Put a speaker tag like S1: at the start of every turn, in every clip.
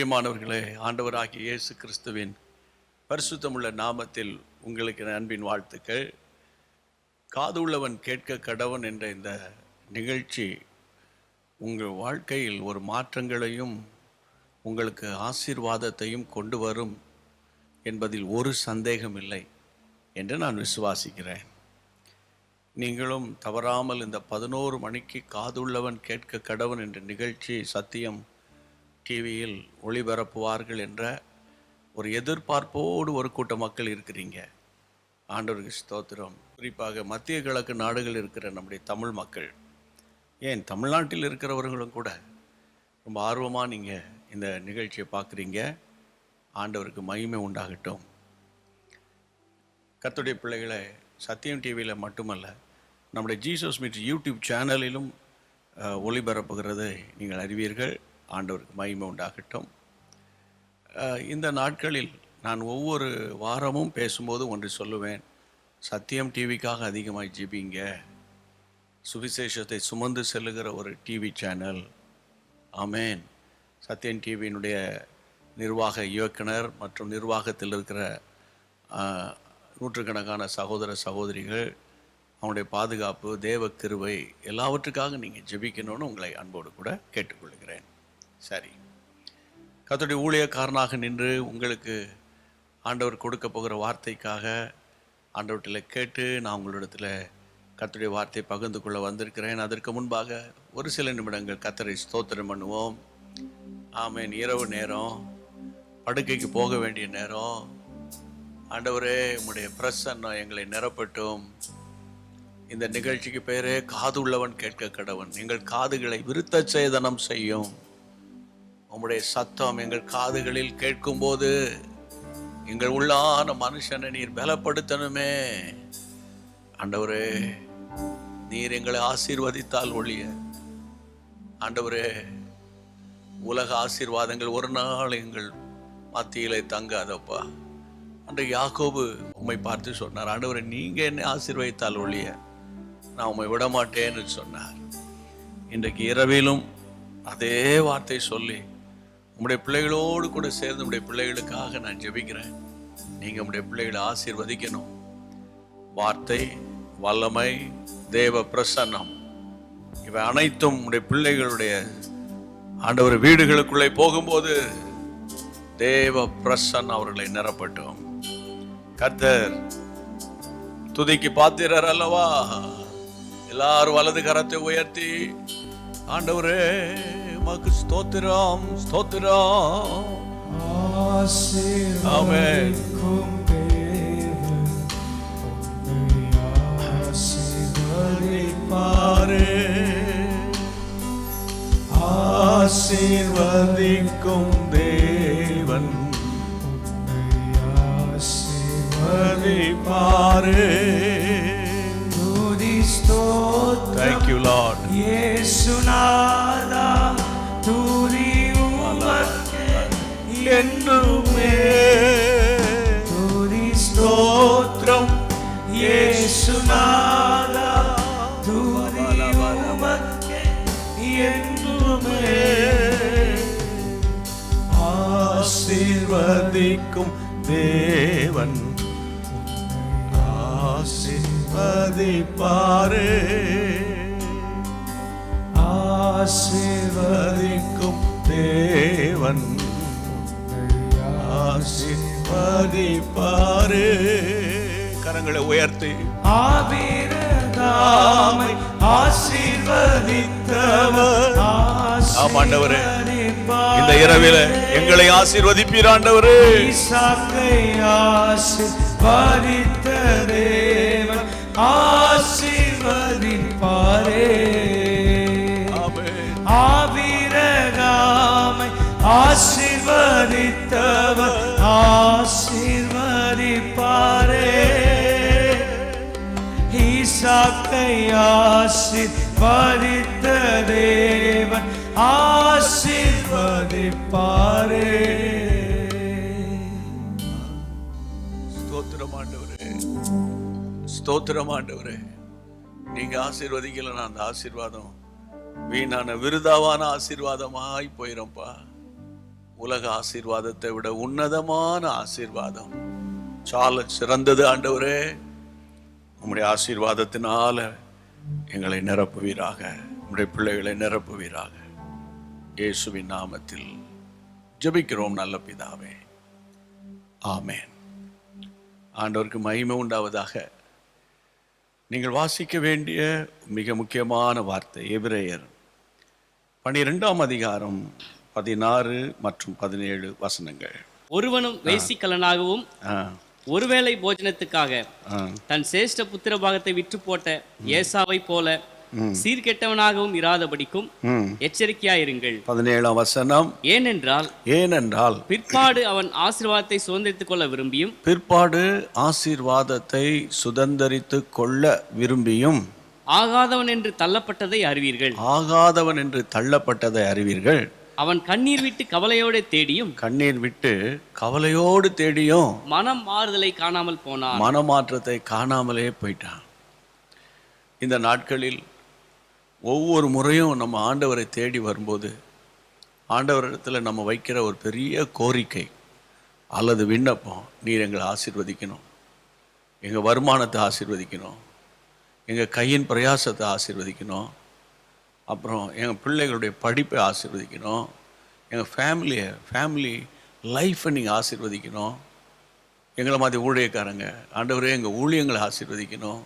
S1: பிரியமானவர்களே ஆண்டவராகிய இயேசு கிறிஸ்துவின் பரிசுத்தமுள்ள நாமத்தில் உங்களுக்கு அன்பின் வாழ்த்துக்கள். காதுள்ளவன் கேட்க கடவன் என்ற இந்த நிகழ்ச்சி உங்கள் வாழ்க்கையில் ஒரு மாற்றங்களையும் உங்களுக்கு ஆசீர்வாதத்தையும் கொண்டு வரும் என்பதில் ஒரு சந்தேகம் இல்லை என்று நான் விசுவாசிக்கிறேன். நீங்களும் தவறாமல் இந்த பதினோரு மணிக்கு காதுள்ளவன் கேட்க கடவன் என்ற நிகழ்ச்சி சத்தியம் டிவியில் ஒளிபரப்புவார்கள் என்ற ஒரு எதிர்பார்ப்போடு ஒரு கூட்ட மக்கள் இருக்கிறீங்க. ஆண்டவருக்கு ஸ்தோத்திரம். குறிப்பாக மத்திய கிழக்கு நாடுகள் இருக்கிற நம்முடைய தமிழ் மக்கள். ஏன் தமிழ்நாட்டில் இருக்கிறவர்களும் கூட ரொம்ப ஆர்வமாக நீங்கள் இந்த நிகழ்ச்சியை பார்க்குறீங்க. ஆண்டவருக்கு மகிமை உண்டாகட்டும். கத்துடைய பிள்ளைகளை சத்தியம் டிவியில் மட்டுமல்ல நம்முடைய ஜீசஸ் மீட் யூடியூப் சேனலிலும் ஒளிபரப்புகிறது ஒளிபரப்புகிறதை நீங்கள் அறிவீர்கள். ஆண்டவருக்கு மகிமை உண்டாகட்டும். இந்த நாட்களில் நான் ஒவ்வொரு வாரமும் பேசும்போது ஒன்று சொல்லுவேன். சத்தியம் டிவிக்காக அதிகமாக ஜிபிங்க. சுவிசேஷத்தை சுமந்து செல்லுகிற ஒரு டிவி சேனல். ஆமேன். சத்தியம் டிவியினுடைய நிர்வாக இயக்குனர் மற்றும் நிர்வாகத்தில் இருக்கிற நூற்றுக்கணக்கான சகோதர சகோதரிகள் அவனுடைய பாதுகாப்பு தேவ கிருவை எல்லாவற்றுக்காக நீங்கள் ஜெபிக்கணும்னு உங்களை அன்போடு கூட கேட்டுக்கொள்கிறேன். சரி. கத்துடைய ஊழியக்காரனாக நின்று உங்களுக்கு ஆண்டவர் கொடுக்க போகிற வார்த்தைக்காக ஆண்டவர்கிட்ட கேட்டு நான் உங்களிடத்தில் கத்துடைய வார்த்தை பகிர்ந்து கொள்ள வந்திருக்கிறேன். அதற்கு முன்பாக ஒரு சில நிமிடங்கள் கத்தரை ஸ்தோத்திரம் பண்ணுவோம். ஆமேன். இரவு நேரம். படுக்கைக்கு போக வேண்டிய நேரம். ஆண்டவரே உங்களுடைய பிரசன்னம் எங்களை நிரப்பட்டும். இந்த நிகழ்ச்சிக்கு பேரே காது உள்ளவன் கேட்க கடவன். எங்கள் காதுகளை விருத்த சேதனம் செய்யும். உம்முடைய சத்தம் எங்கள் காதுகளில் கேட்கும்போது எங்கள் உள்ளான மனுஷனை நீர் பலப்படுத்தணுமே. ஆண்டவரே நீர் எங்களை ஆசீர்வதித்தால் ஒழிய. ஆண்டவரே உலக ஆசீர்வாதங்கள் ஒரு நாள் எங்கள் மத்தியிலே தங்காதப்பா. அன்று யாக்கோபு உம்மை பார்த்து சொன்னார் ஆண்டவரே நீங்கள் என்னை ஆசீர்வதித்தால் ஒழிய நான் உம்மை விடமாட்டேன்னு சொன்னார். இன்றைக்கு இரவிலும் அதே வார்த்தை சொல்லி உங்களுடைய பிள்ளைகளோடு கூட சேர்ந்து உங்களுடைய பிள்ளைகளுக்காக நான் ஜெபிக்கிறேன். நீங்கள் உங்களுடைய பிள்ளைகளை ஆசீர்வதிக்கணும். வார்த்தை வல்லமை தேவ பிரசன்னம் இவை அனைத்தும் உடைய பிள்ளைகளுடைய ஆண்டவர் வீடுகளுக்குள்ளே போகும்போது தேவ பிரசன் அவர்களை நிரப்பட்டும். கத்தர் துதிக்கு பாத்திரர் அல்லவா? எல்லாரும் வலது கரத்தை உயர்த்தி ஆண்டவரே உமக்கு ஸ்தோத்திரம் ஸ்தோத்திரம் ஆமென்.
S2: ஆசீர்வதிக்கும் தேவன் உன்னை ஆசீர்வதிப்பாரே.
S1: ஆசீர்வதிக்கும் தேவன்
S2: உன்னை
S1: வதிப்பாரே
S2: துதி ஸ்தோத்திரம் துதி உமக்கே
S1: என்றுமே
S2: துதி
S1: ஸ்தோத்திரம்
S2: இயேசுநாதா. துதி உமக்கே
S1: என்றுமே ஆசீர்வதிக்கும் தேவன். ஆசீர்வதிப்பாரே. ஆசீர்வதிக்கும் தேவன். ஆசீர்வதிப்பாரே. கரங்களை உயர்த்தி.
S2: ஆபிரகாமை ஆசீர்வதித்தவர்.
S1: ஆம் ஆண்டவரே.
S2: ஆசீர்வதிப்பார்.
S1: இந்த இரவில எங்களை ஆசீர்வதிப்பீர் ஆண்டவரே.
S2: ஈசாக்கை ஆசீர்வதித்த தேவன். ஆசீர்வதிப்பாரே. ஆசீர்வதித்தவர் ஆசீர்வதிப்பாரே. ஈசாக்கை ஆசீர்வதித்த தேவன் ஆசீர்வதிப்பாரே.
S1: ஸ்தோத்திரம் ஆண்டவரே. ஸ்தோத்திரம் ஆண்டவரே. நீங்க ஆசீர்வதிக்கலன்னா அந்த ஆசீர்வாதம் வீணான விருதாவான ஆசீர்வாதமாய் போயிடும்ப்பா. உலக ஆசீர்வாதத்தை விட உன்னதமான ஆசீர்வாதம். சால சிறந்தது ஆண்டவரே. உம்முடைய ஆசீர்வாதத்தினால எங்களை நிரப்புவீராக. உம்முடைய பிள்ளைகளை நிரப்புவீராக. இயேசுவின் நாமத்தில் ஜெபிக்கிறோம் நல்ல பிதாவே. ஆமேன். ஆண்டவருக்கு மகிமை உண்டாவதாக. நீங்கள் வாசிக்க வேண்டிய மிக முக்கியமான வார்த்தை எபிரேயர் பனிரெண்டாம் அதிகாரம் பதினாறு மற்றும் பதினேழு வசனங்கள்.
S3: ஒருவனும் வேசிக்கலனாகவும் ஒருவேளை போஜனத்துக்காக தன் சேஷ்ட புத்திர பாகத்தை விற்று போட்ட ஏசாவை போல சீர்கெட்டவனாகவும் இராதபடிக்கும். எச்சரிக்கையாயிருங்கள்.
S1: பதினேழாம் வசனம்.
S3: ஏனென்றால்
S1: ஏனென்றால்
S3: பிற்பாடு அவன் ஆசீர்வாதத்தை சுதந்திரித்துக் கொள்ள விரும்பியும்
S1: பிற்பாடு ஆசீர்வாதத்தை சுதந்தரித்து கொள்ள விரும்பியும்
S3: ஆகாதவன் என்று தள்ளப்பட்டதை அறிவீர்கள்.
S1: ஆகாதவன் என்று தள்ளப்பட்டதை அறிவீர்கள்.
S3: அவன் கண்ணீர் விட்டு கவலையோட தேடியும்
S1: கண்ணீர் விட்டு கவலையோடு தேடியும்
S3: மனம் மாறுதலை காணாமல் போனான்.
S1: மனமாற்றத்தை காணாமலே போயிட்டான். இந்த நாட்களில் ஒவ்வொரு முறையும் நம்ம ஆண்டவரை தேடி வரும்போது ஆண்டவரிடத்தில் நம்ம வைக்கிற ஒரு பெரிய கோரிக்கை அல்லது விண்ணப்பம் நீர் எங்களை ஆசீர்வதிக்கணும். எங்கள் வருமானத்தை ஆசீர்வதிக்கணும். எங்கள் கையின் பிரயாசத்தை ஆசீர்வதிக்கணும். அப்புறம் எங்கள் பிள்ளைகளுடைய படிப்பை ஆசிர்வதிக்கணும். எங்கள் ஃபேமிலியை ஃபேமிலி லைஃப்பை நீங்கள் ஆசிர்வதிக்கணும். எங்களை மாதிரி ஊழியக்காரங்க ஆண்டவரே எங்கள் ஊழியங்களை ஆசிர்வதிக்கணும்.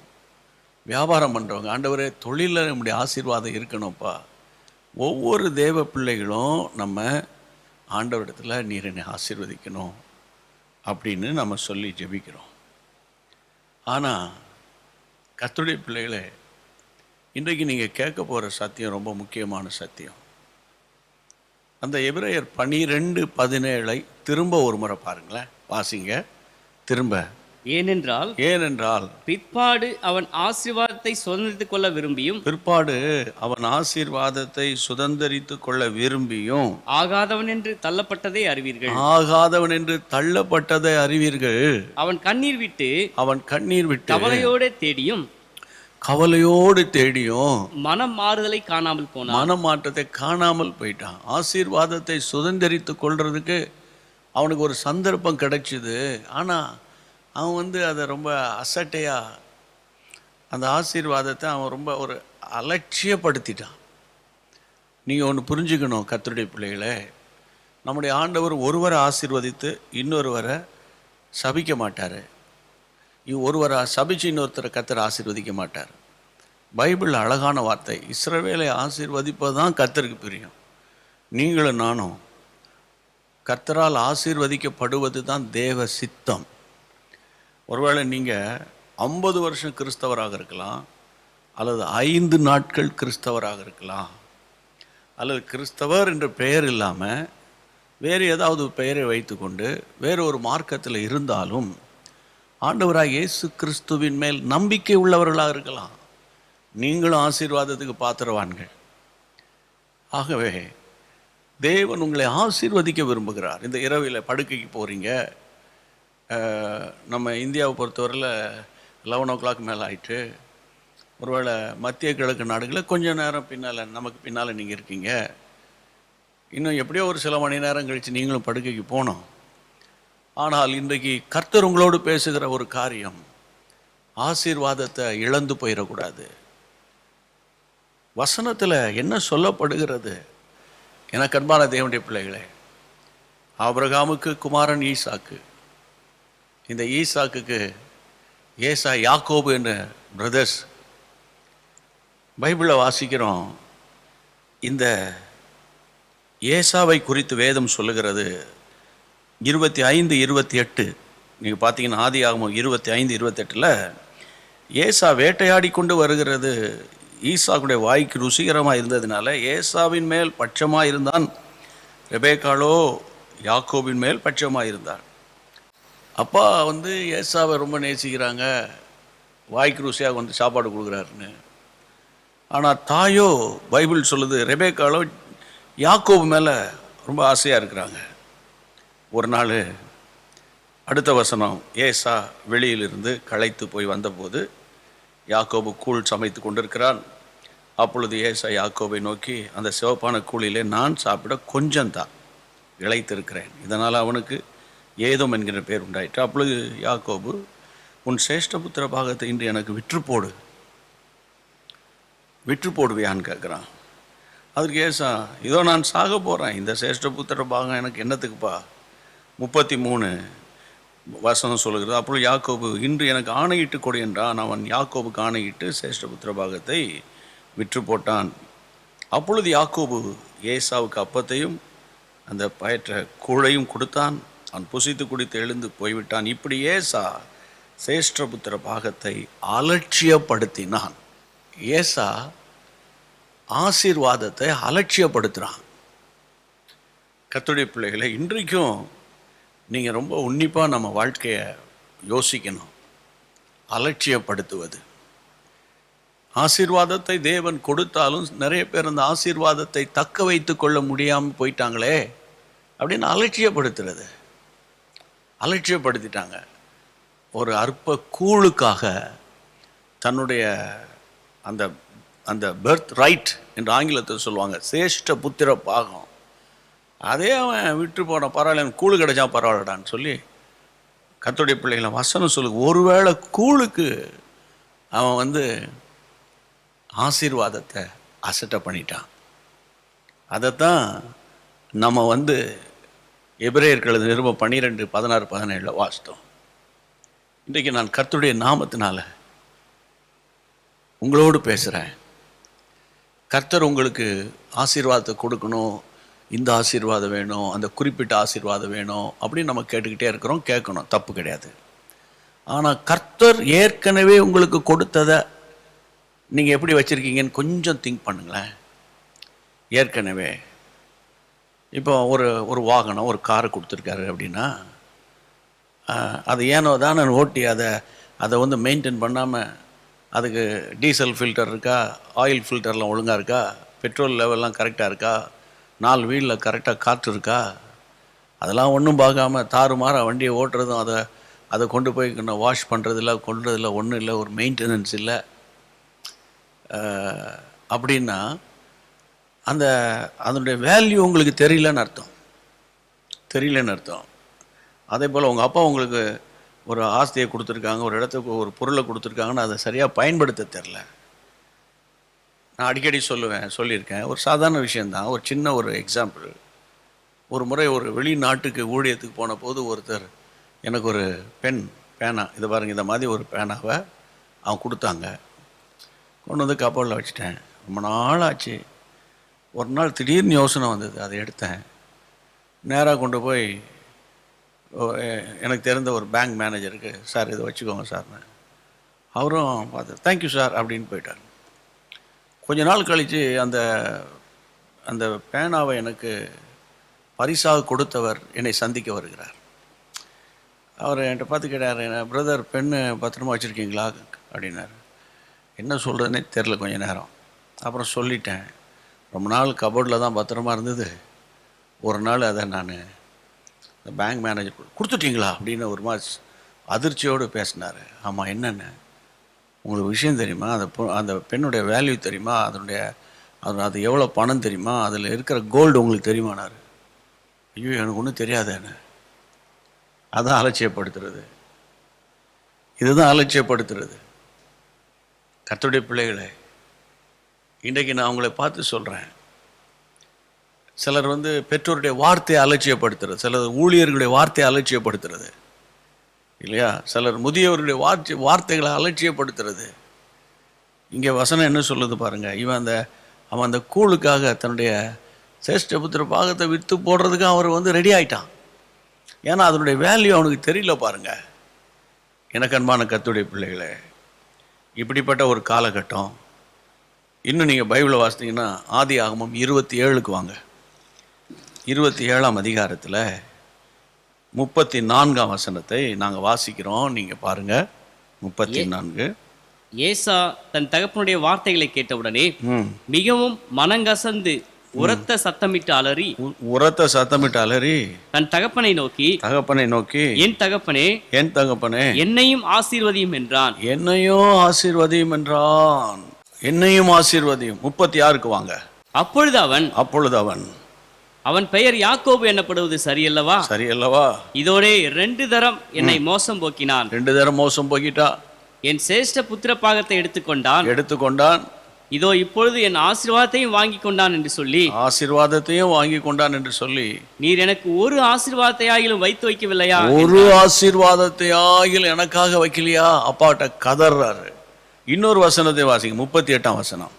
S1: வியாபாரம் பண்ணுறவங்க ஆண்டவரே தொழிலில் நம்முடைய ஆசீர்வாதம் இருக்கணும்ப்பா. ஒவ்வொரு தேவ பிள்ளைகளும் நம்ம ஆண்டவரிடத்தில் நீர் என்னை ஆசீர்வதிக்கணும் அப்படின்னு நம்ம சொல்லி ஜெபிக்கிறோம். ஆனால் கத்துடைய பிள்ளைகளே இன்றைக்கு நீங்கள் கேட்க போகிற சத்தியம் ரொம்ப முக்கியமான சத்தியம். அந்த எபிரேயர் பனிரெண்டு பதினேழை திரும்ப ஒரு முறை பாருங்களேன். வாசிங்க. திரும்ப.
S3: ஏனென்றால்
S1: ஏனென்றால்
S3: பிற்பாடு அவன் ஆசீர்வாதத்தை சுதந்திரித்துக் கொள்ள விரும்பியும்
S1: பிற்பாடு அவன் ஆசீர்வாதத்தை சுதந்தரித்து கொள்ள விரும்பியும்
S3: ஆகாதவன் என்று தள்ளப்பட்டதை அறிவீர்கள்.
S1: ஆகாதவன் என்று தள்ளப்பட்டதை அறிவீர்கள்.
S3: அவன் கண்ணீர் விட்டு
S1: அவன் கண்ணீர் விட்டு
S3: கவலையோட தேடியும்
S1: கவலையோடு தேடியும்
S3: மனம் மாறுதலை காணாமல் போனான்
S1: மனமாற்றத்தை காணாமல் போயிட்டான். ஆசீர்வாதத்தை சுதந்தரித்து கொள்றதுக்கு அவனுக்கு ஒரு சந்தர்ப்பம் கிடைச்சிது. ஆனால் அவன் வந்து அதை ரொம்ப அசட்டையா அந்த ஆசீர்வாதத்தை அவன் ரொம்ப ஒரு அலட்சியப்படுத்திட்டான். நீங்கள் ஒன்று புரிஞ்சுக்கணும் கர்த்தருடைய பிள்ளைகளே. நம்முடைய ஆண்டவர் ஒருவரை ஆசீர்வதித்து இன்னொருவரை சபிக்க மாட்டார். ஒருவரை சபிச்சு இன்னொருத்தரை கத்தர் ஆசீர்வதிக்க மாட்டார். பைபிள் அழகான வார்த்தை இஸ்ரவேலை ஆசீர்வதிப்பது தான் கத்தருக்கு பிரியம். நீங்களும் நானும் கர்த்தரால் ஆசீர்வதிக்கப்படுவது தான் தேவ சித்தம். ஒருவேளை நீங்கள் ஐம்பது வருஷம் கிறிஸ்தவராக இருக்கலாம் அல்லது ஐந்து நாட்கள் கிறிஸ்தவராக இருக்கலாம் அல்லது கிறிஸ்தவர் என்ற பெயர் இல்லாமல் வேறு ஏதாவது பெயரை வைத்துக்கொண்டு வேறு ஒரு மார்க்கத்தில் இருந்தாலும் ஆண்டவராக இயேசு கிறிஸ்துவின் மேல் நம்பிக்கை உள்ளவர்களாக இருக்கலாம். நீங்களும் ஆசீர்வாதத்துக்கு பாத்திரவான்கள். ஆகவே தேவன் உங்களை ஆசீர்வதிக்க விரும்புகிறார். இந்த இரவில் படுக்கைக்கு போகிறீங்க நம்ம இந்தியாவை பொறுத்தவரையில் லெவன் ஓ கிளாக் மேலே ஆயிட்டு ஒருவேளை மத்திய கிழக்கு நாடுகளில் கொஞ்ச நேரம் பின்னால் நமக்கு பின்னால் நீங்கள் இருக்கீங்க. இன்னும் எப்படியோ ஒரு சில மணி நேரம் கழித்து நீங்களும் படுக்கைக்கு போனோம் ஆனால் இன்றைக்கு கர்த்தர் உங்களோடு பேசுகிற ஒரு காரியம் ஆசீர்வாதத்தை இழந்து போயிடக்கூடாது. வசனத்தில் என்ன சொல்லப்படுகிறது? எனக்கு அன்பான தேவனுடைய பிள்ளைகளே ஆபிரகாமுக்கு குமாரன் ஈசாக்கு. இந்த ஈசாக்குக்கு ஏசா யாக்கோபு என்ற பிரதர்ஸ் பைபிளை வாசிக்கிறோம் இந்த ஏசாவை குறித்து வேதம் சொல்லுகிறது. இருபத்தி ஐந்து இருபத்தி எட்டு. நீங்கள் பார்த்தீங்கன்னா ஆதி ஆகமம் இருபத்தி ஐந்து இருபத்தெட்டில் ஏசா வேட்டையாடி கொண்டு வருகிறது. ஈசாக்குடைய வாய்க்கு ருசிகரமாக இருந்ததுனால ஏசாவின் மேல் பட்சமாக இருந்தான். ரெபேக்காலோ யாக்கோவின் மேல் பட்சமாக இருந்தார். அப்பா வந்து ஏசாவை ரொம்ப நேசிக்கிறாங்க. வாய்க்கு ருசியாக வந்து சாப்பாடு கொடுக்குறாருன்னு. ஆனால் தாயோ பைபிள் சொல்லுது ரெபேக்காலோ யாக்கோவு மேலே ரொம்ப ஆசையாக இருக்கிறாங்க. ஒரு நாள் அடுத்த வசனம் ஏசா வெளியிலிருந்து களைத்து போய் வந்தபோது யாக்கோபு கூழ் சமைத்து கொண்டிருக்கிறான். அப்பொழுது ஏசா யாக்கோபை நோக்கி அந்த சிவப்பான கூழிலே நான் சாப்பிட கொஞ்சம்தான் இழைத்திருக்கிறேன் இதனால் அவனுக்கு ஏதோ என்கிற பேர் உண்டாயிற்று. அப்பொழுது யாக்கோபு உன் சேஷ்டபுத்திர பாகத்தை இன்று எனக்கு விற்று போடு விற்று போடுவியான்னு கேட்குறான். அதற்கு ஏசா இதோ நான் சாக போகிறேன் இந்த சேஷ்டபுத்திர பாகம் எனக்கு என்னத்துக்குப்பா? முப்பத்தி மூணு வசனம் சொல்லுகிறது அப்பொழுது யாக்கோபு இன்று எனக்கு ஆணையிட்டு கொடு என்றான். அவன் யாக்கோபுக்கு ஆணையிட்டு சேஷ்டபுத்திர பாகத்தை விற்று போட்டான் அப்பொழுது யாக்கோபு ஏசாவுக்கு அப்பத்தையும் அந்த பயற்ற கூழையும் கொடுத்தான். அவன் புசித்து குடித்து எழுந்து போய்விட்டான். இப்படி ஏசா சேஷ்டபுத்திர பாகத்தை அலட்சியப்படுத்தினான். ஏசா ஆசீர்வாதத்தை அலட்சியப்படுத்துகிறான் கத்துடைய பிள்ளைகளை இன்றைக்கும் நீங்கள் ரொம்ப உன்னிப்பாக நம்ம வாழ்க்கையை யோசிக்கணும். அலட்சியப்படுத்துவது. ஆசீர்வாதத்தை தேவன் கொடுத்தாலும் நிறைய பேர் அந்த ஆசீர்வாதத்தை தக்க வைத்து கொள்ள முடியாமல் போயிட்டாங்களே அப்படின்னு அலட்சியப்படுத்துறது. அலட்சியப்படுத்திட்டாங்க. ஒரு அற்ப கூழுக்காக தன்னுடைய அந்த அந்த பெர்த் ரைட் என்று ஆங்கிலத்தில் சொல்லுவாங்க சிரேஷ்ட புத்திர பாகம். அதே அவன் விட்டு போன பரவாயில்ல கூழு கிடைச்சா பரவாயில்லடான்னு சொல்லி கத்துடைய பிள்ளைகளை வசனம் சொல்லு ஒருவேளை கூழுக்கு அவன் வந்து ஆசீர்வாதத்தை அசட்டை பண்ணிட்டான். அதைத்தான் நம்ம வந்து எபிரேயர்களது நிருபம் பன்னிரெண்டு பதினாறு பதினேழில் வாசித்தோம். இன்றைக்கு நான் கர்த்துடைய நாமத்தினால உங்களோடு பேசுகிறேன் கர்த்தர் உங்களுக்கு ஆசீர்வாதத்தை கொடுக்கணும் இந்த ஆசீர்வாதம் வேணும் அந்த குறிப்பிட்ட ஆசீர்வாதம் வேணும் அப்படின்னு நம்ம கேட்டுக்கிட்டே இருக்கிறோம் கேட்கணும். தப்பு கிடையாது. ஆனால் கர்த்தர் ஏற்கனவே உங்களுக்கு கொடுத்ததை நீங்கள் எப்படி வச்சுருக்கீங்கன்னு கொஞ்சம் திங்க் பண்ணுங்களேன். ஏற்கனவே. இப்போ ஒரு ஒரு வாகனம் ஒரு காரை கொடுத்துருக்காரு அப்படின்னா அது ஏனோ தானே ஓட்டி அதை அதை வந்து மெயின்டைன் பண்ணாமல் அதுக்கு டீசல் ஃபில்டர் இருக்கா ஆயில் ஃபில்டர்லாம் ஒழுங்காக இருக்கா பெட்ரோல் லெவல்லாம் கரெக்டாக இருக்கா நாலு வீலில் கரெக்டாக காற்று இருக்கா? அதெல்லாம் ஒன்றும் பார்க்காம தாறுமாற வண்டியை ஓட்டுறதும் அதை அதை கொண்டு போய் வாஷ் பண்ணுறதில்ல கொள்றதில்ல ஒன்றும் இல்லை ஒரு மெயின்டெனன்ஸ் இல்லை. அப்படின்னா அந்த அதனுடைய வேல்யூ உங்களுக்கு தெரியலன்னு அர்த்தம். தெரியலன்னு அர்த்தம். அதே போல் உங்கள் அப்பா உங்களுக்கு ஒரு ஆஸ்தியை கொடுத்துருக்காங்க ஒரு இடத்துக்கு ஒரு பொருளை கொடுத்துருக்காங்கன்னு அதை சரியாக பயன்படுத்த தெரில. நான் அடிக்கடி சொல்லுவேன் சொல்லியிருக்கேன். ஒரு சாதாரண விஷயந்தான் ஒரு சின்ன ஒரு எக்ஸாம்பிள் ஒரு முறை ஒரு வெளிநாட்டுக்கு ஊழியத்துக்கு போன போது ஒருத்தர் எனக்கு ஒரு பெண் பேனா இதை பாருங்கள் இந்த மாதிரி ஒரு பேனாவை அவன் கொடுத்தாங்க. கொண்டு வந்து கப்பலில் வச்சுட்டேன். ரொம்ப நாள் ஆச்சு ஒரு நாள் திடீர்னு யோசனை வந்தது. அதை எடுத்தேன். நேராக கொண்டு போய் எனக்கு தெரிந்த ஒரு பேங்க் மேனேஜருக்கு சார் இதை வச்சுக்கோங்க சார்னு அவரும் பார்த்து தேங்க்யூ சார் அப்படின்னு போயிட்டார். கொஞ்ச நாள் கழித்து அந்த அந்த பேனாவை எனக்கு பரிசாக கொடுத்தவர் என்னை சந்திக்க வருகிறார். அவர் என்கிட்ட பார்த்து கேட்டார் பிரதர் பெண்ணு பத்திரமா வச்சுருக்கீங்களா? அப்படின்னாரு. என்ன சொல்கிறதுனே தெரில கொஞ்சம் நேரம். அப்புறம் சொல்லிட்டேன். ரொம்ப நாள் கபோர்டில் தான் பத்திரமா இருந்தது. ஒரு நாள் அதை நான் இந்த பேங்க் மேனேஜர் கொடுத்துட்டீங்களா? அப்படின்னு ஒரு மாதிரி அதிர்ச்சியோடு பேசினார். ஆமாம் என்னென்ன? உங்களுக்கு விஷயம் தெரியுமா? அந்த பொ- அந்த பெண்ணுடைய வேல்யூ தெரியுமா? அதனுடைய அது அது எவ்வளோ பணம் தெரியுமா? அதில் இருக்கிற கோல்டு உங்களுக்கு தெரியுமானார்? ஐயோ எனக்கு ஒன்றும் தெரியாதேன்னு அதான் அலட்சியப்படுத்துறது. இதுதான் அலட்சியப்படுத்துறது. கத்துடைய பிள்ளைகளே இன்றைக்கு நான் அவங்கள பார்த்து சொல்கிறேன் சிலர் வந்து பெற்றோருடைய வார்த்தையை அலட்சியப்படுத்துறது. சிலர் ஊழியர்களுடைய வார்த்தையை அலட்சியப்படுத்துறது. இல்லையா? சிலர் முதியவருடைய வார்த்தை வார்த்தைகளை அலட்சியப்படுத்துறது. இங்கே வசனம் என்ன சொல்லுது பாருங்கள் இவன் அந்த அவன் அந்த கூழுக்காக தன்னுடைய சேஷ்டபுத்திர பாகத்தை விற்று போடுறதுக்கு அவர் வந்து ரெடி ஆயிட்டான். ஏன்னா அதனுடைய வேல்யூ அவனுக்கு தெரியல பாருங்கள் எனக்கு அன்பான கத்துடைய பிள்ளைகளே இப்படிப்பட்ட ஒரு காலகட்டம் இன்னும் நீங்கள் பைபிளை வாசித்தீங்கன்னா ஆதி ஆகமம் இருபத்தி ஏழுக்கு வாங்க. இருபத்தி ஏழாம் அதிகாரத்தில் முப்பத்தி நான்காம் வசனத்தை நாங்கள் வாசிக்கிறோம். நீங்கள் பாருங்கள் முப்பத்தி நான்கு
S3: ஏசா தன் தகப்பனுடைய வார்த்தைகளை கேட்டவுடனே மிகவும் மனங்கசந்து உரத்த சத்தமிட்டு அலறி
S1: உரத்த சத்தமிட்டு அலறி
S3: தன் தகப்பனை நோக்கி
S1: தகப்பனை நோக்கி
S3: என் தகப்பனே
S1: என் தகப்பனே
S3: என்னையும் ஆசீர்வதியும் என்றான்.
S1: என்னையும் ஆசீர்வதியும் என்றான். என்னையும் ஆசீர்வதியும். முப்பத்தி ஆறுக்கு வாங்க.
S3: அப்பொழுது அவன்
S1: அப்பொழுது அவன்
S3: அவன் பெயர் யாக்கோபு எனப்படுவது சரியல்லவா?
S1: சரி அல்லவா
S3: இதோடே ரெண்டு தரம் என்னை மோசம் போக்கினான்.
S1: ரெண்டு தரம் மோசம் போக்கிட்டா?
S3: என் சிரேஷ்ட புத்திர பாகத்தை எடுத்துக்கொண்டான்.
S1: எடுத்துக்கொண்டான்.
S3: இதோ இப்பொழுது என் ஆசீர்வாதத்தையும் வாங்கி கொண்டான் என்று சொல்லி
S1: ஆசீர்வாதத்தையும் வாங்கி கொண்டான் என்று சொல்லி
S3: நீர் எனக்கு ஒரு ஆசீர்வாதத்தையாகிலும் வைத்து வைக்கவில்லையா?
S1: ஒரு ஆசீர்வாதத்தை ஆகில் எனக்காக வைக்கலையா? அப்பாட்ட கதறாரு இன்னொரு வசனத்தை வாசிங்க முப்பத்தி எட்டாம் வசனம்.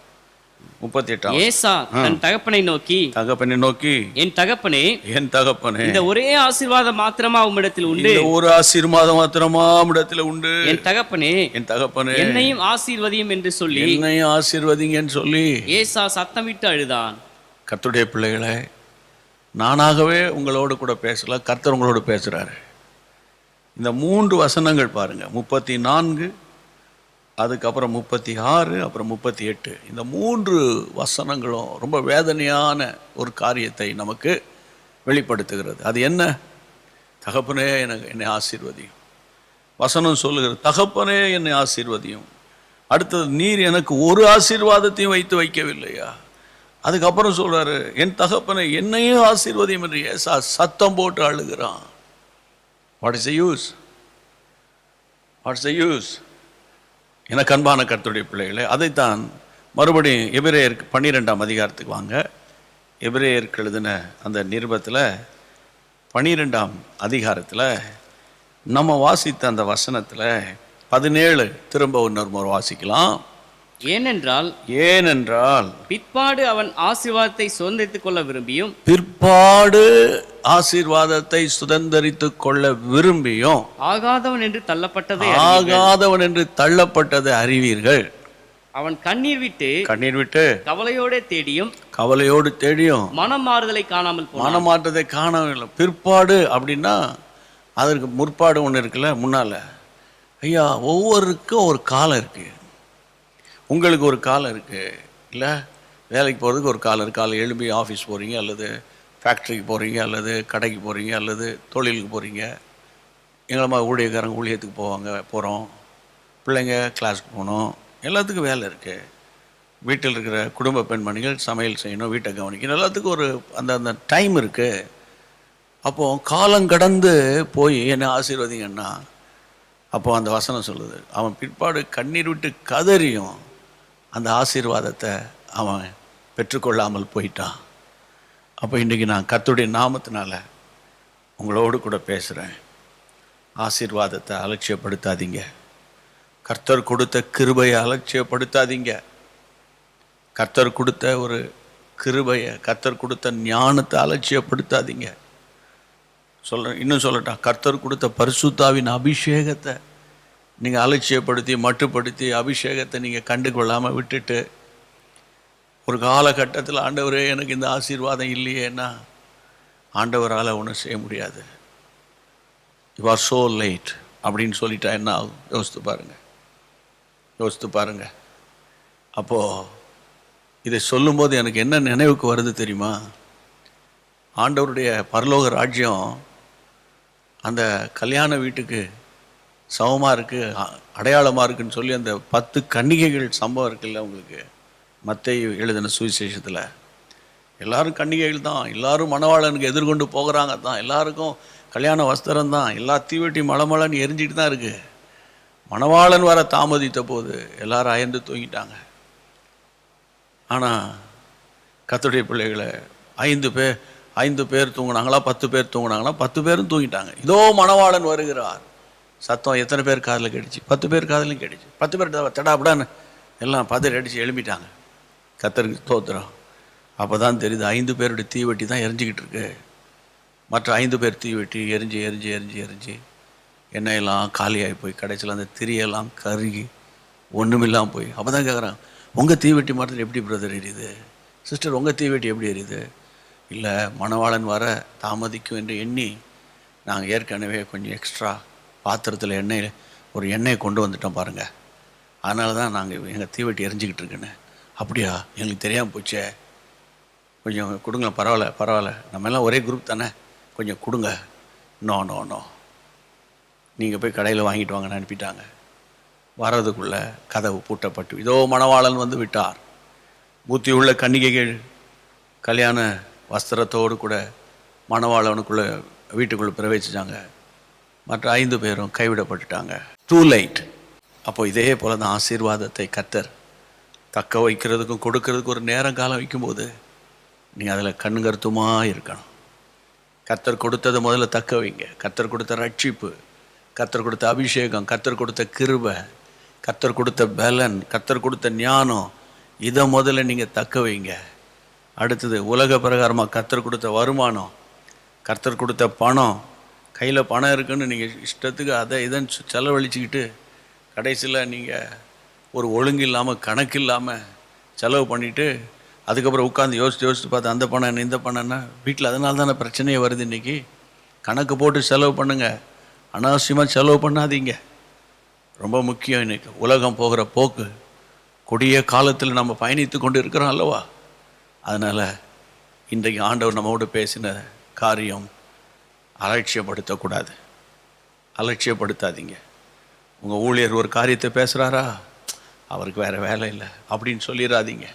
S1: முப்பத்தி எட்டாம்
S3: ஏசா தன் தகப்பனை நோக்கி
S1: தகப்பனை நோக்கி
S3: என் தகப்பனே
S1: என் தகப்பனே
S3: இந்த ஒரே ஆசீர்வாதம் மாத்திரமா உம்மிடத்தில் உண்டு?
S1: ஒரு ஆசீர்வாதம் மாத்திரமா இடத்துல உண்டு?
S3: என் தகப்பனே
S1: என் தகப்பனே
S3: என்னையும் ஆசீர்வதியும் என்று சொல்லி
S1: என்னையும் ஆசீர்வதிங்கன்னு சொல்லி
S3: ஏசா சத்தமிட்டு அழுதான்.
S1: கர்த்தருடைய பிள்ளைகளே நானாகவே உங்களோடு கூட பேசல கர்த்தர் உங்களோடு பேசுறாரு. இந்த மூன்று வசனங்கள் பாருங்க முப்பத்தி நான்கு அதுக்கப்புறம் முப்பத்தி ஆறு அப்புறம் முப்பத்தி எட்டு இந்த மூன்று வசனங்களும் ரொம்ப வேதனையான ஒரு காரியத்தை நமக்கு வெளிப்படுத்துகிறது. அது என்ன? தகப்பனே எனக்கு என்னை ஆசீர்வதியும். வசனம் சொல்லுகிறது தகப்பனே என்னை ஆசீர்வதியும். அடுத்தது நீர் எனக்கு ஒரு ஆசீர்வாதத்தையும் வைத்து வைக்கவில்லையா? அதுக்கப்புறம் சொல்கிறாரு என் தகப்பனை என்னையும் ஆசீர்வதியும் என்று ஏசா சத்தம் போட்டு அழுகிறான். What is use what's use எனக்கு அன்பான கருத்துடைய பிள்ளைகளே அதைத்தான் மறுபடியும் எபிரேயருக்கு பன்னிரெண்டாம் அதிகாரத்துக்கு வாங்க. எபிரேயருக்கு எழுதின அந்த நிருபத்தில் பன்னிரெண்டாம் அதிகாரத்தில் நம்ம வாசித்த அந்த வசனத்தில் பதினேழு திரும்ப இன்னொரு முறை வாசிக்கலாம்.
S3: ஏனென்றால்
S1: ஏனென்றால்
S3: பிற்பாடு அவன் ஆசீர்வாதத்தை சுதந்திரித்துக் கொள்ள விரும்பியும்
S1: பிற்பாடு ஆசீர்வாதத்தை சுதந்தரித்துக் கொள்ள விரும்பியும்
S3: ஆகாதவன் என்று தள்ளப்பட்டதை
S1: ஆகாதவன் என்று தள்ளப்பட்டதை அறிவீர்கள்.
S3: அவன் கண்ணீர் விட்டு
S1: கண்ணீர் விட்டு
S3: கவலையோட தேடியும்
S1: கவலையோடு தேடியும்
S3: மனம் மாறுதலை காணாமல் போனான்.
S1: மனமாற்றத்தை காணவில்லை. பிற்பாடு அப்படின்னா அதற்கு முற்பாடு ஒன்று இருக்குல்ல முன்னால். ஐயா ஒவ்வொருக்கும் ஒரு காலம் இருக்கு. உங்களுக்கு ஒரு காலம் இருக்குது இல்லை? வேலைக்கு போகிறதுக்கு ஒரு காலம் இருக்குது காலை எழும்பி ஆஃபீஸ் போகிறீங்க அல்லது ஃபேக்ட்ரிக்கு போகிறீங்க அல்லது கடைக்கு போகிறீங்க அல்லது தொழிலுக்கு போகிறீங்க எங்களை மாதிரி ஊழியக்காரங்க ஊழியத்துக்கு போவாங்க போகிறோம் பிள்ளைங்க கிளாஸ்க்கு போகணும். எல்லாத்துக்கும் வேலை இருக்குது வீட்டில் இருக்கிற குடும்ப பெண்மணிகள் சமையல் செய்யணும் வீட்டை கவனிக்கணும். எல்லாத்துக்கும் ஒரு அந்த அந்த டைம் இருக்குது அப்போ காலம் கடந்து போய் என்னை ஆசீர்வதிங்கன்னா அப்போது அந்த வசனம் சொல்லுது அவன் பிற்பாடு கண்ணீர் விட்டு கதறியும். அந்த ஆசீர்வாதத்தை அவன் பெற்றுக்கொள்ளாமல் போயிட்டான். அப்போ இன்றைக்கி நான் கத்துடைய நாமத்தினால உங்களோடு கூட பேசுகிறேன் ஆசீர்வாதத்தை அலட்சியப்படுத்தாதீங்க. கர்த்தர் கொடுத்த கிருபையை அலட்சியப்படுத்தாதீங்க. கர்த்தர் கொடுத்த ஒரு கிருபையை கர்த்தர் கொடுத்த ஞானத்தை அலட்சியப்படுத்தாதீங்க. சொல்கிறேன் இன்னும் சொல்லட்டான் கர்த்தர் கொடுத்த பரிசுத்தாவின் அபிஷேகத்தை நீங்கள் அலட்சியப்படுத்தி மட்டுப்படுத்தி அபிஷேகத்தை நீங்கள் கண்டு கொள்ளாமல் விட்டுட்டு ஒரு காலகட்டத்தில் ஆண்டவரே எனக்கு இந்த ஆசீர்வாதம் இல்லையேன்னா ஆண்டவரால் ஒன்றும் செய்ய முடியாது. யூ ஆர் so லேட் அப்படின்னு சொல்லிட்டா என்ன ஆகும்? யோசித்து பாருங்கள் யோசித்து பாருங்கள் அப்போது இதை சொல்லும்போது எனக்கு என்ன நினைவுக்கு வருது தெரியுமா? ஆண்டவருடைய பரலோக ராஜ்யம் அந்த கல்யாண வீட்டுக்கு சமமாக இருக்குது அடையாளமாக இருக்குன்னு சொல்லி அந்த பத்து கன்னிகைகள் சம்பவம் இருக்குல்ல உங்களுக்கு? மற்ற எழுதின சுவிசேஷத்தில். எல்லாரும் கன்னிகைகள் தான். எல்லாரும் மணவாளனுக்கு எதிர்கொண்டு போகிறாங்க தான். எல்லாருக்கும் கல்யாண வஸ்திரம் தான். எல்லா தீவெட்டி மலமலன்னு எரிஞ்சிட்டு தான் இருக்குது மணவாளன் வர தாமதித்த போது எல்லாரும் அயர்ந்து தூங்கிட்டாங்க. ஆனால் கத்துடைய பிள்ளைகளை ஐந்து பேர் ஐந்து பேர் தூங்கினாங்களா பத்து பேர் தூங்கினாங்களா பத்து பேரும் தூங்கிட்டாங்க. இதோ மணவாளன் வருகிறார். சத்தம் எத்தனை பேர் காதில் கேட்டுச்சு? பத்து பேர் காதலையும் கேட்டுச்சு. பத்து பேர் தடாபடான்னு எல்லாம் பதறி அடித்து எழுப்பிட்டாங்க கத்தருக்கு தோத்துறோம் அப்போ தான் தெரியுது ஐந்து பேருடைய தீவெட்டி தான் எரிஞ்சிக்கிட்டு இருக்கு. மற்ற ஐந்து பேர் தீவெட்டி எரிஞ்சு எரிஞ்சு எரிஞ்சு எரிஞ்சு எண்ணெயெல்லாம் காலியாகி போய் கடைசியில் அந்த திரியெல்லாம் கருகி ஒன்றுமில்லாமல் போய். அப்போ தான் கேட்குறான் உங்கள் தீவெட்டி மரத்தில் எப்படி பிரதர் எரியுது? சிஸ்டர் உங்கள் தீவெட்டி எப்படி எரியுது? இல்லை மணவாளன் வர தாமதிக்கும் என்று எண்ணி நாங்கள் ஏற்கனவே கொஞ்சம் எக்ஸ்ட்ரா பாத்திரத்தில் எண்ணெய் ஒரு எண்ணெயை கொண்டு வந்துட்டோம் பாருங்கள் அதனால தான் நாங்கள் எங்கள் தீவெட்டி எரிஞ்சிக்கிட்டு இருக்குன்னு. அப்படியா? எங்களுக்கு தெரியாமல் போச்சே. கொஞ்சம் கொடுங்க பரவாயில்ல பரவாயில்ல. நம்ம எல்லாம் ஒரே குரூப் தானே. கொஞ்சம் கொடுங்க. நோ நோ நோ நீங்கள் போய் கடையில் வாங்கிட்டு வாங்கன்னு அனுப்பிட்டாங்க. வர்றதுக்குள்ளே கதவு பூட்டப்பட்டு இதோ மணவாளன் வந்து விட்டார். புத்தி உள்ள கன்னிகைகள் கல்யாண வஸ்திரத்தோடு கூட மணவாளனுக்குள்ளே வீட்டுக்குள்ளே பிரவேசிச்சாங்க. மற்ற ஐந்து பேரும் கைவிடப்பட்டுட்டாங்க. டூ லைட் அப்போ இதே போல தான் ஆசீர்வாதத்தை கத்தர் தக்க வைக்கிறதுக்கும் கொடுக்கறதுக்கும் ஒரு நேரம் காலம் வைக்கும்போது நீ அதில் கண்கருத்துமாக இருக்கணும். கத்தர் கொடுத்ததை முதல்ல தக்க வைங்க. கத்தர் கொடுத்த ரட்சிப்பு கத்தர் கொடுத்த அபிஷேகம் கத்தர் கொடுத்த கிருபை கத்தர் கொடுத்த பலன் கத்தர் கொடுத்த ஞானம் இதை முதல்ல நீங்கள் தக்க வைங்க. அடுத்தது உலக பிரகாரமாக கத்தர் கொடுத்த வருமானம் கத்தர் கொடுத்த பணம் கையில் பணம் இருக்குன்னு நீங்கள் இஷ்டத்துக்கு அதை இதன்னு செலவழிச்சிக்கிட்டு செலவழிச்சுக்கிட்டு கடைசியில் நீங்கள் ஒரு ஒழுங்கு இல்லாமல் கணக்கு இல்லாமல் செலவு பண்ணிவிட்டு அதுக்கப்புறம் உட்காந்து யோசித்து யோசித்து பார்த்து அந்த பணம் என்ன இந்த பணம்னா வீட்டில் அதனால தானே பிரச்சனையே வருது இன்றைக்கி கணக்கு போட்டு செலவு பண்ணுங்கள் அனாவசியமாக செலவு பண்ணாதீங்க. ரொம்ப முக்கியம் இன்றைக்கி உலகம் போகிற போக்கு. கொடிய காலத்தில் நம்ம பயணித்து கொண்டு இருக்கிறோம் அல்லவா? அதனால் இன்றைக்கு ஆண்டவர் நம்மோடு பேசின காரியம் அலட்சியப்படுத்தக்கூடாது. அலட்சியப்படுத்தாதீங்க. உங்கள் ஊழியர் ஒரு காரியத்தை பேசுகிறாரா அவருக்கு வேறு வேலை இல்லை. அப்படின்னு சொல்லிடாதீங்க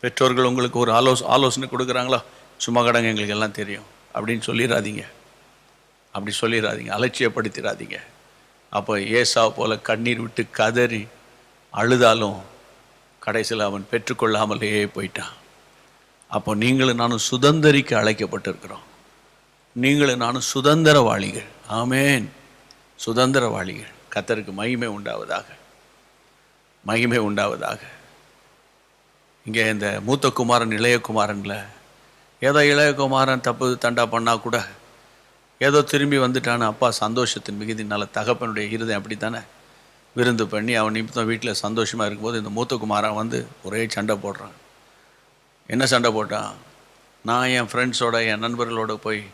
S1: பெற்றோர்கள் உங்களுக்கு ஒரு ஆலோச ஆலோசனை கொடுக்குறாங்களோ? சும்மா கடங்க எங்களுக்கு எல்லாம் தெரியும். அப்படின்னு சொல்லிடாதீங்க அப்படி சொல்லிடாதீங்க அலட்சியப்படுத்திடாதீங்க அப்போ ஏசா போல் கண்ணீர் விட்டு கதறி அழுதாலும் கடைசியில் அவன் பெற்றுக்கொள்ளாமலேயே போயிட்டான். அப்போ நீங்களும் நானும் சுதந்திரிக்க அழைக்கப்பட்டிருக்கிறோம். நீங்களும் நானும் சுதந்திரவாளிகள். ஆமேன். சுதந்திரவாளிகள். கத்தருக்கு மகிமை உண்டாவதாக. மகிமை உண்டாவதாக. இங்கே இந்த மூத்த குமாரன் இளையகுமாரனில் ஏதோ இளையகுமாரன் தப்பு தண்டா பண்ணால் கூட ஏதோ திரும்பி வந்துட்டான்னு அப்பா சந்தோஷத்தின் மிகுதினால தகப்பனுடைய இருதயம் அப்படி தானே விருந்து பண்ணி அவன் நிமித்தம் வீட்டில் சந்தோஷமாக இருக்கும்போது இந்த மூத்த குமாரன் வந்து ஒரே சண்டை போடுறான். என்ன சண்டை போட்டான்? நான் என் ஃப்ரெண்ட்ஸோட என் நண்பர்களோடு போய்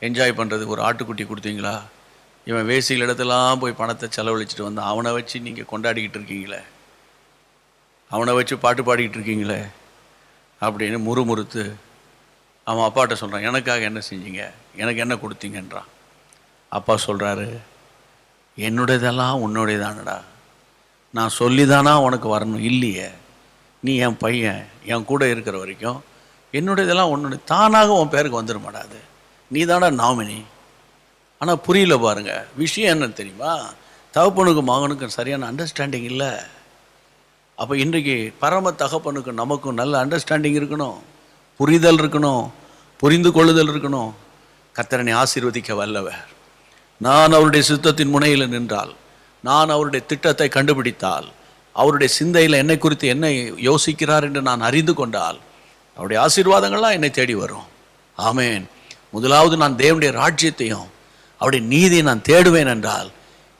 S1: என்ஜாய் பண்ணுறது ஒரு ஆட்டுக்குட்டி கொடுத்தீங்களா? இவன் வேசிகள் இடத்துலாம் போய் பணத்தை செலவழிச்சிட்டு வந்தான் அவனை வச்சு நீங்கள் கொண்டாடிக்கிட்டு இருக்கீங்களே? அவனை வச்சு பாட்டு பாடிக்கிட்டு இருக்கீங்களே? அப்படின்னு முறுமுறுத்து அவன் அப்பாட்ட சொல்கிறான் எனக்காக என்ன செஞ்சீங்க? எனக்கு என்ன கொடுத்தீங்கன்றான். அப்பா சொல்கிறாரு என்னுடையதெல்லாம் உன்னுடையதானடா. நான் சொல்லிதானா உனக்கு வரணும்? இல்லையே. நீ என் பையன் என் கூட இருக்கிற வரைக்கும் என்னுடையதெல்லாம் உன்னுடைய தானாக உன் பேருக்கு வந்துட மாட்டாது நீ தானடா நாமினி. ஆனால் புரியல பாருங்க. விஷயம் என்னன்னு தெரியுமா? தகப்பனுக்கும் மகனுக்கும் சரியான அண்டர்ஸ்டாண்டிங் இல்லை. அப்போ இன்றைக்கு பரம தகப்பனுக்கும் நமக்கும் நல்ல அண்டர்ஸ்டாண்டிங் இருக்கணும். புரிதல் இருக்கணும். புரிந்து கொள்ளுதல் இருக்கணும். கத்தரனை ஆசீர்வதிக்க வல்லவர். நான் அவருடைய சித்தத்தின் முனையில் நின்றால் நான் அவருடைய திட்டத்தை கண்டுபிடித்தால் அவருடைய சிந்தையில் என்னை குறித்து என்ன யோசிக்கிறார் என்று நான் அறிந்து கொண்டால் அவருடைய ஆசீர்வாதங்கள்லாம் என்னை தேடி வரும். ஆமேன். முதலாவது நான் தேவனுடைய ராஜ்யத்தையும் அவருடைய நீதியை நான் தேடுவேன் என்றால்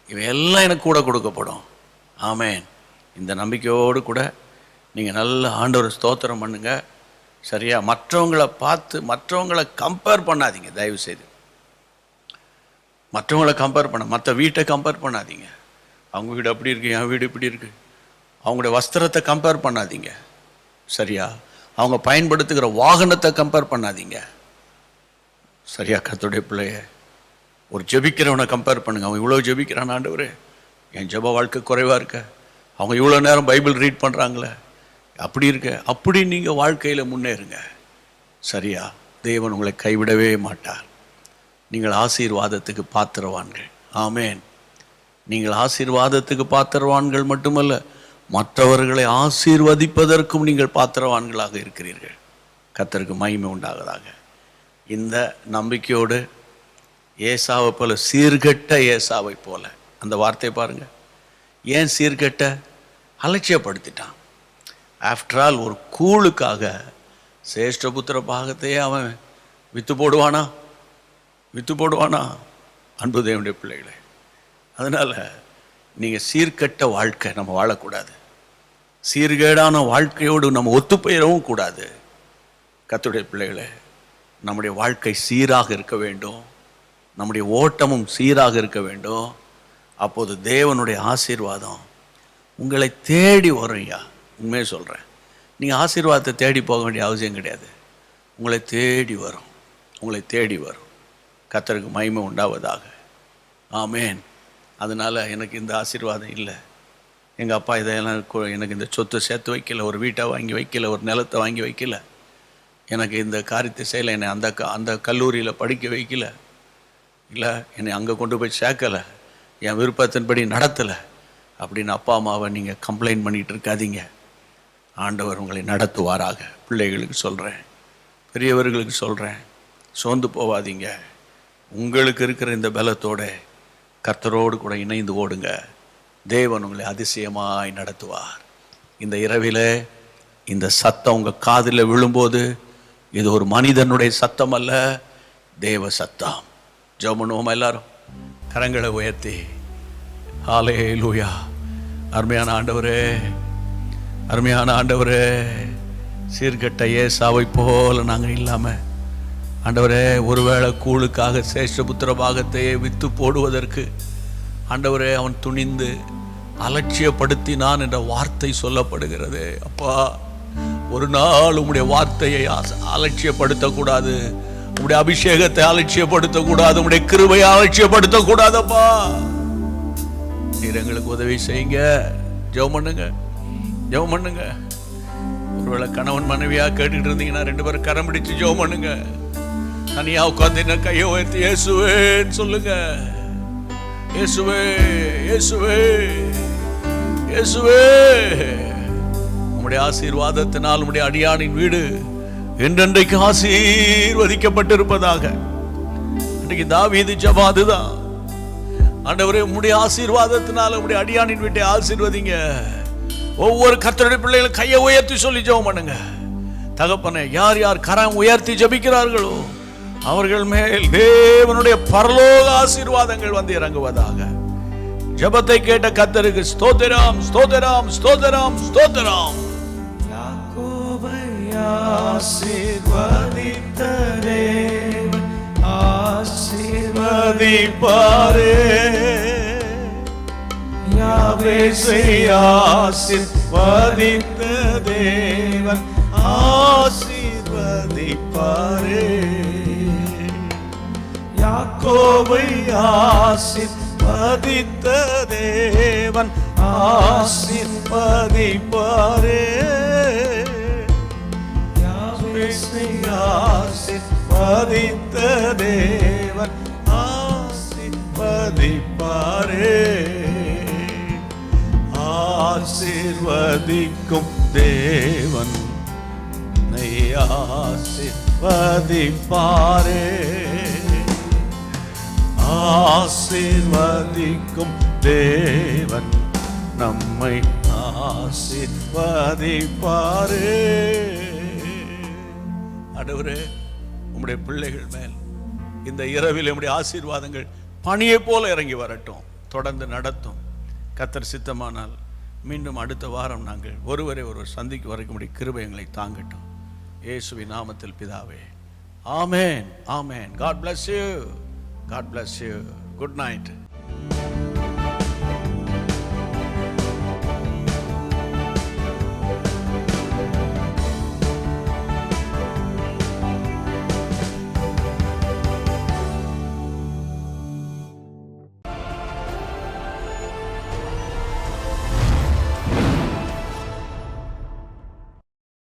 S1: இவையெல்லாம் எனக்கு கூட கொடுக்கப்படும். ஆமேன். இந்த நம்பிக்கையோடு கூட நீங்கள் நல்ல ஆண்டவர் ஸ்தோத்திரம் பண்ணுங்க. சரியா? மற்றவங்களை பார்த்து மற்றவங்களை கம்பேர் பண்ணாதீங்க தயவு செய்து மற்றவங்கள கம்பேர் பண்ண மற்ற வீட்டை கம்பேர் பண்ணாதீங்க. அவங்க வீடு அப்படி இருக்கு என் வீடு இப்படி இருக்கு. அவங்களுடைய வஸ்திரத்தை கம்பேர் பண்ணாதீங்க. சரியா? அவங்க பயன்படுத்துகிற வாகனத்தை கம்பேர் பண்ணாதீங்க. சரியா கத்துடைய பிள்ளைய. ஒரு ஜெபிக்கிறவனை கம்பேர் பண்ணுங்கள் அவன் இவ்வளோ ஜெபிக்கிறான் ஆண்டவரே. என் ஜெப வாழ்க்கை குறைவாக இருக்க. அவங்க இவ்வளோ நேரம் பைபிள் ரீட் பண்ணுறாங்களே அப்படி இருக்க. அப்படி நீங்கள் வாழ்க்கையில் முன்னேறுங்க. சரியா? தேவன் உங்களை கைவிடவே மாட்டார். நீங்கள் ஆசீர்வாதத்துக்கு பாத்திரவான்கள். ஆமேன். நீங்கள் ஆசீர்வாதத்துக்கு பாத்திரவான்கள் மட்டுமல்ல மற்றவர்களை ஆசீர்வதிப்பதற்கும் நீங்கள் பாத்திரவான்களாக இருக்கிறீர்கள். கத்தருக்கு மகிமை உண்டாகதாக இந்த நம்பிக்கையோடு ஏசாவை போல சீர்கெட்ட ஏசாவை போல. அந்த வார்த்தையை பாருங்கள் ஏன் சீர்கெட்ட? அலட்சியப்படுத்திட்டான். ஆஃப்டர் ஆல் ஒரு கூழுக்காக சேஷ்டபுத்திர பாகத்தையே அவன் வித்து போடுவானா? வித்து போடுவானா? அன்பு தேவனுடைய பிள்ளைகளே அதனால் நீங்கள் சீர்கெட்ட வாழ்க்கை நம்ம வாழக்கூடாது. சீர்கேடான வாழ்க்கையோடு நம்ம ஒத்துப்பெயரவும் கூடாது. கத்துடைய பிள்ளைகளே நம்முடைய வாழ்க்கை சீராக இருக்க வேண்டும். நம்முடைய ஓட்டமும் சீராக இருக்க வேண்டும். அப்போது தேவனுடைய ஆசீர்வாதம் உங்களை தேடி வரும் ஐயா. உண்மையை சொல்கிறேன் நீங்கள் ஆசீர்வாதத்தை தேடி போக வேண்டிய அவசியம் கிடையாது. உங்களை தேடி வரும். உங்களை தேடி வரும். கத்தருக்கு மகிமை உண்டாவதாக. ஆமேன். அதனால் எனக்கு இந்த ஆசீர்வாதம் இல்லை. எங்கள் அப்பா இதெல்லாம் எனக்கு இந்த சொத்தை சேர்த்து வைக்கல ஒரு வீட்டை வாங்கி வைக்கல ஒரு நிலத்தை வாங்கி வைக்கல. எனக்கு இந்த காரியத்தை செய்யலை என்னை அந்த க- அந்த கல்லூரியில் படிக்க வைக்கல. இல்லை என்னை அங்கே கொண்டு போய் சேர்க்கலை. என் விருப்பத்தின்படி நடத்தலை. அப்படின்னு அப்பா அம்மாவை நீங்கள் கம்ப்ளைண்ட் பண்ணிகிட்டு இருக்காதீங்க. ஆண்டவர் உங்களை நடத்துவாராக. பிள்ளைகளுக்கு சொல்கிறேன் பெரியவர்களுக்கு சொல்கிறேன் சோர்ந்து போவாதீங்க. உங்களுக்கு இருக்கிற இந்த பலத்தோடு கர்த்தரோடு கூட இணைந்து ஓடுங்க. தேவன் உங்களை அதிசயமாய் நடத்துவார். இந்த இரவில் இந்த சத்தம் உங்கள் காதில் விழும்போது இது ஒரு மனிதனுடைய சத்தம் அல்ல தேவ சத்தம். ஜெபனுவோமா எல்லாரும்? கரங்களை உயர்த்தி. ஆலே லூயா அருமையான ஆண்டவரே அருமையான ஆண்டவரே சீர்கட்ட ஏசாவை போல நாங்கள் இல்லாமல் ஆண்டவரே ஒருவேளை கூழுக்காக சேஷ்டபுத்திர பாகத்தையே வித்து போடுவதற்கு ஆண்டவரே அவன் துணிந்து அலட்சியப்படுத்தினான் என்ற வார்த்தை சொல்லப்படுகிறது. அப்பா ஒரு நாள் உம்முடைய வார்த்தையை அலட்சியப்படுத்தக்கூடாது. உம்முடைய அபிஷேகத்தை அலட்சியப்படுத்தக்கூடாது. உம்முடைய கிருபையை அலட்சியப்படுத்தக்கூடாதப்பா. நீர் எங்களுக்கு உதவி செய்யுங்க. ஜெபம் பண்ணுங்க. ஜெபம் பண்ணுங்க. ஒருவேளை கணவன் மனைவியா கேட்டுக்கிட்டு இருந்தீங்கன்னா ரெண்டு பேரும் கரம் பிடிச்சு ஜெபம் பண்ணுங்க. தனியா உட்காந்து என்ன கையை உயர்த்தி இயேசுவேன்னு சொல்லுங்க. இயேசுவே இயேசுவே இயேசுவே. உம்முடைய ஆசீர்வாதத்தினால் உம்முடைய அடியானின் வீடு என்றென்றைக்கு ஆசீர்வதிக்கப்பட்டிருப்பதாக. அன்றைக்கு தாவீது ஜபா அதுதான் ஆண்டவரே உம்முடைய ஆசீர்வாதத்தினால் உம்முடைய அடியானின் வீட்டை ஆசீர்வதிங்க. ஒவ்வொரு கத்தருடைய பிள்ளைகளும் கையை உயர்த்தி சொல்லி ஜெபம் பண்ணுங்க. தகப்பனை யார் யார் கரம் உயர்த்தி ஜெபிக்கிறார்களோ அவர்கள் மேல் தேவனுடைய பரலோக ஆசீர்வாதங்கள் வந்து இறங்குவதாக. ஜபத்தை கேட்ட கத்தருக்கு ஸ்தோத்திரம் ஸ்தோத்திரம் ஸ்தோத்திரம் ஸ்தோத்திரம்.
S2: யாக்கோபை ஆசீர்வதித்த தேவன் ஆசீர்வதிப்பாரே யாவே ஆசீர்வதித்த தேவன் ஆசீர்வதிப்பாரே யாக்கோபை ஆசீர்வதித்த தேவன் ஆசீர்வதிப்பாரே. யாவேசை ஆசீர்வதித்த தேவன் ஆசீர்வதிப்பாரே. ஆசிர்வதிக்கும் தேவன் உன்னை ஆசிர்வதிக்கும் தேவன் நம்மை ஆசீர்வதிப்பாரே. ஆண்டவரே உம்முடைய பிள்ளைகள் மேல் இந்த இரவில் உம்முடைய ஆசீர்வாதங்கள் பணியை போல இறங்கி வரட்டும் தொடர்ந்து நடத்தும். கத்தர் சித்தமானால் மீண்டும் அடுத்த வாரம் நாங்கள் ஒருவரை ஒருவர் சந்திக்கு வரைக்கும் உடைய கிருபை எங்களை தாங்கட்டும். இயேசுவி நாமத்தில் பிதாவே. Amen amen. God bless you God bless you good night